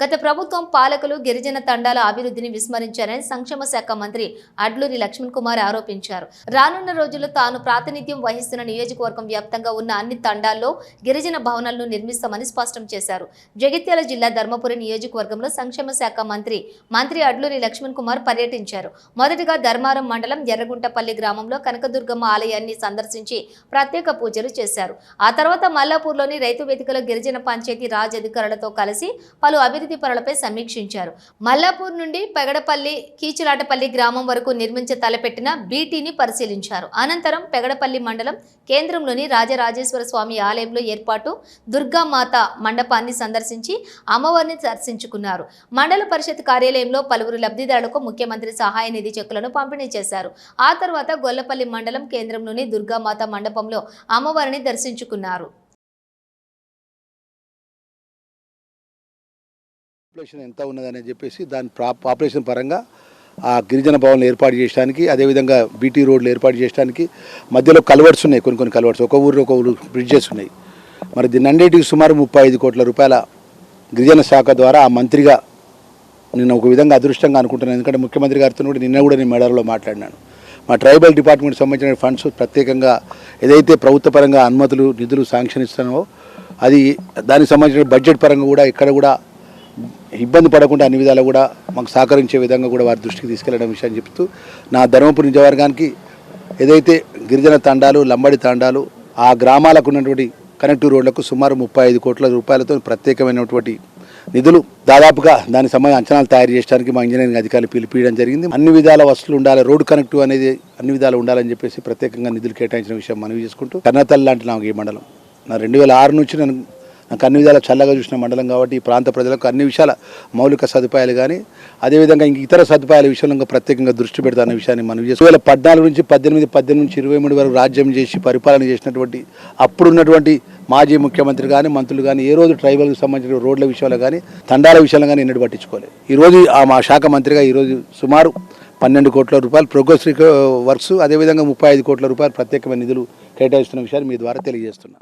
గత ప్రభుత్వం పాలకులు గిరిజన తండాల అభివృద్ధిని విస్మరించారని సంక్షేమ శాఖ మంత్రి అడ్లూరి లక్ష్మణ్ కుమార్ ఆరోపించారు. రానున్న రోజుల్లో తాను ప్రాతినిధ్యం వహిస్తున్న నియోజకవర్గం వ్యాప్తంగా ఉన్న అన్ని తండాల్లో గిరిజన భవనాలను నిర్మిస్తామని స్పష్టం చేశారు. జగిత్యాల జిల్లా ధర్మపురి నియోజకవర్గంలో సంక్షేమ శాఖ మంత్రి మంత్రి అడ్లూరి లక్ష్మణ్ కుమార్ పర్యటించారు. మొదటగా ధర్మారం మండలం ఎర్రగుంటపల్లి గ్రామంలో కనకదుర్గమ్మ ఆలయాన్ని సందర్శించి ప్రత్యేక పూజలు చేశారు. ఆ తర్వాత మల్లాపూర్లోని రైతు వేదికలో గిరిజన పంచాయతీ రాజ్ అధికారులతో కలిసి పలు అభివృద్ధి పనులపై సమీక్షించారు. మల్లాపూర్ నుండి పెగడపల్లి కీచులాటపల్లి గ్రామం వరకు నిర్మించ తలపెట్టిన బీటీని పరిశీలించారు. అనంతరం పెగడపల్లి మండలం కేంద్రంలోని రాజరాజేశ్వర స్వామి ఆలయంలో ఏర్పాటు దుర్గామాత మండపాన్ని సందర్శించి అమ్మవారిని దర్శించుకున్నారు. మండల పరిషత్ కార్యాలయంలో పలువురు లబ్ధిదారులకు ముఖ్యమంత్రి సహాయ నిధి చెక్కులను పంపిణీ చేశారు. ఆ తర్వాత గొల్లపల్లి మండలం కేంద్రంలోని దుర్గామాత మండపంలో అమ్మవారిని దర్శించుకున్నారు. పాపులేషన్ ఎంత ఉన్నదని చెప్పేసి దాని ప్రా- పాపులేషన్ పరంగా ఆ గిరిజన భవన్లు ఏర్పాటు చేయడానికి అదేవిధంగా బీటీ రోడ్లు ఏర్పాటు చేయడానికి మధ్యలో కలవర్స్ ఉన్నాయి కొన్ని కొన్ని కలవర్స్ ఒక ఊరు ఒక ఊరు బ్రిడ్జెస్ ఉన్నాయి. మరి దీని అన్నిటికి సుమారు ముప్పై ఐదు కోట్ల రూపాయల గిరిజన శాఖ ద్వారా ఆ మంత్రిగా నేను ఒక విధంగా అదృష్టంగా అనుకుంటున్నాను. ఎందుకంటే ముఖ్యమంత్రి గారితో కూడా నిన్న కూడా నేను మెడలో మాట్లాడినాను. మా ట్రైబల్ డిపార్ట్మెంట్ సంబంధించిన ఫండ్స్ ప్రత్యేకంగా ఏదైతే ప్రభుత్వ పరంగా అనుమతులు నిధులు శాంక్షన్ ఇస్తానో అది దానికి సంబంధించిన బడ్జెట్ పరంగా కూడా ఇక్కడ కూడా ఇబ్బంది పడకుండా అన్ని విధాలు కూడా మాకు సహకరించే విధంగా కూడా వారి దృష్టికి తీసుకెళ్ళడం విషయాన్ని చెప్తూ నా ధర్మపురి నిజవర్గానికి ఏదైతే గిరిజన తండాలు లంబడి తండాలు ఆ గ్రామాలకు ఉన్నటువంటి కనెక్టివ్ రోడ్లకు సుమారు ముప్పై ఐదు కోట్ల రూపాయలతో ప్రత్యేకమైనటువంటి నిధులు దాదాపుగా దానికి సంబంధించిన అంచనాలు తయారు చేయడానికి మా ఇంజనీరింగ్ అధికారులు పిలిపియడం జరిగింది. అన్ని విధాల వసతులు ఉండాలి రోడ్ కనెక్టివ్ అనేది అన్ని విధాలు ఉండాలని చెప్పేసి ప్రత్యేకంగా నిధులు కేటాయించిన విషయం మనవి చేసుకుంటూ కన్నతల్లి లాంటి నాకు ఈ మండలం. నా రెండు వేల ఆరు నుంచి నేను అన్ని విధాలా చల్లగా చూసిన మండలం కాబట్టి ఈ ప్రాంత ప్రజలకు అన్ని విషయాల మౌలిక సదుపాయాలు కానీ అదేవిధంగా ఇంక ఇతర సదుపాయాల విషయంలో ఇంకా ప్రత్యేకంగా దృష్టి పెడతాన్న విషయాన్ని మనం చేసి రెండు వేల పద్నాలుగు నుంచి పద్దెనిమిది పద్దెనిమిది నుంచి ఇరవై మూడు వరకు రాజ్యం చేసి పరిపాలన చేసినటువంటి అప్పుడున్నటువంటి మాజీ ముఖ్యమంత్రి కానీ మంత్రులు కానీ ఏ రోజు ట్రైబల్కి సంబంధించిన రోడ్ల విషయంలో కానీ తండాల విషయంలో కానీ ఎన్నడూ పట్టించుకోలేదు. ఈరోజు ఆ మా శాఖ మంత్రిగా ఈరోజు సుమారు పన్నెండు కోట్ల రూపాయలు ప్రోగ్రెస్ వర్క్స్ అదేవిధంగా ముప్పై ఐదు కోట్ల రూపాయలు ప్రత్యేకమైన నిధులు కేటాయిస్తున్న విషయాన్ని మీ ద్వారా తెలియజేస్తున్నాను